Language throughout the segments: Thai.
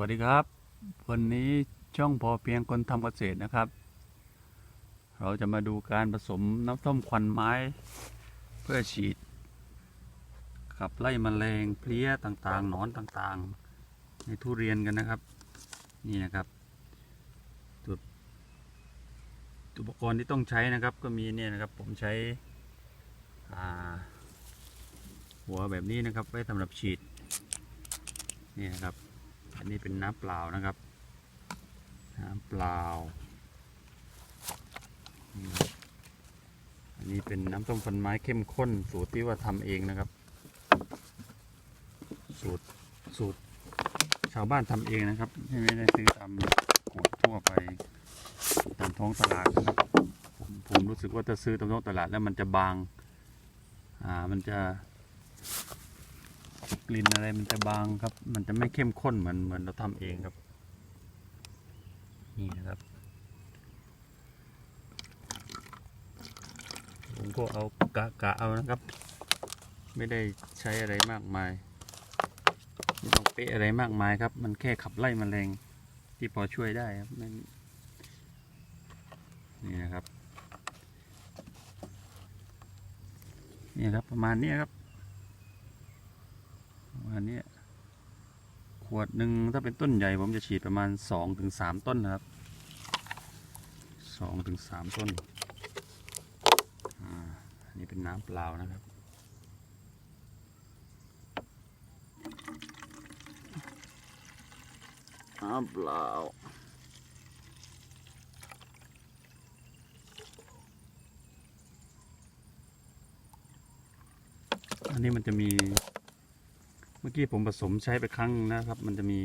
วัสดีครับ วันนี้ช่องพอเพียงคนทำเกษตรนะครับ เราจะมาดูการผสมน้ำส้มควันไม้ เพื่อฉีดขับไล่มแมลงเพลี้ยต่างๆหนอนต่างๆ ในทุเรียนกันนะครับ นี่นะครับตัวอุปกรณ์ที่ต้องใช้นะครับ ก็มีเนี่ยนะครับผมใช้หัวแบบนี้นะครับไว้สำหรับฉีดนี่นะครับ อันนี้เป็นน้ำเปล่านะครับ น้ำเปล่า อันนี้เป็นน้ำส้มฟันไม้เข้มข้น สูตรที่ว่าทำเองนะครับ สูตรสูตรชาวบ้านทำเองนะครับ ไม่ได้ซื้อตามขวดทั่วไปตามท้องตลาดนะครับผมผมรู้สึกว่าจะซื้อตามท้องตลาดแล้วมันจะบาง อ่า มันจะ กลิ่นอะไรมันจะบางครับ มันจะไม่เข้มข้นเหมือนเหมือนเราทำเองครับ นี่นะครับ ผมก็เอากะกะเอานะครับ ไม่ได้ใช้อะไรมากมายไม่ต้องเป๊ะอะไรมากมายครับ มันแค่ขับไล่มแมลงที่พอช่วยได้ครับนี่นะครับ นี่ครับประมาณนี้ครับ ประมาณเนี้ขวดหนึ่งถ้าเป็นต้นใหญ่ผมจะฉีดประมาณสองถึงสามต้นนะครับสองถึงสามต้นอ่าอันนี้เป็นน้ำเปล่านะครับน้ำเปล่าอันนี้มันจะมี มื่อกี้ผมผสมใช้ไปครั้งนะครับ มันจะมี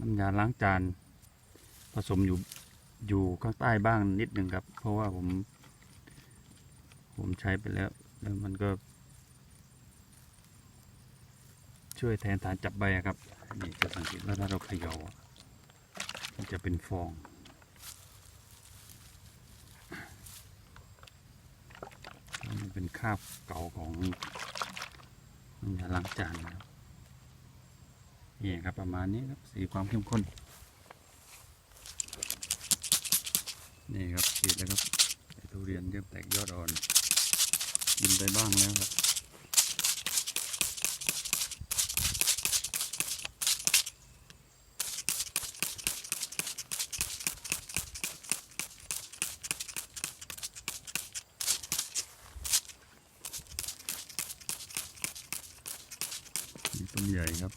น้ำยาล้างจานผสมอยู่อยู่ข้างใต้บ้างนิดหนึ่งครับ เพราะว่าผม ผมใช้ไปแล้ว แล้วมันก็ ช่วยแทนฐานจับใบครับนี่จะสังเกตว่าถ้าเราเขย่าอมันจะเป็นฟองมันเป็นคราบเก่าของ ยาล้างจานนะครับนี่ครับประมาณนี้ครับสีความเข้มข้น นี่ครับฉีดแล้วครับไอทุเรียนเริ่มแตกยอดอ่อนกินไปบ้างแล้วครับ ต้นใหญ่ครับ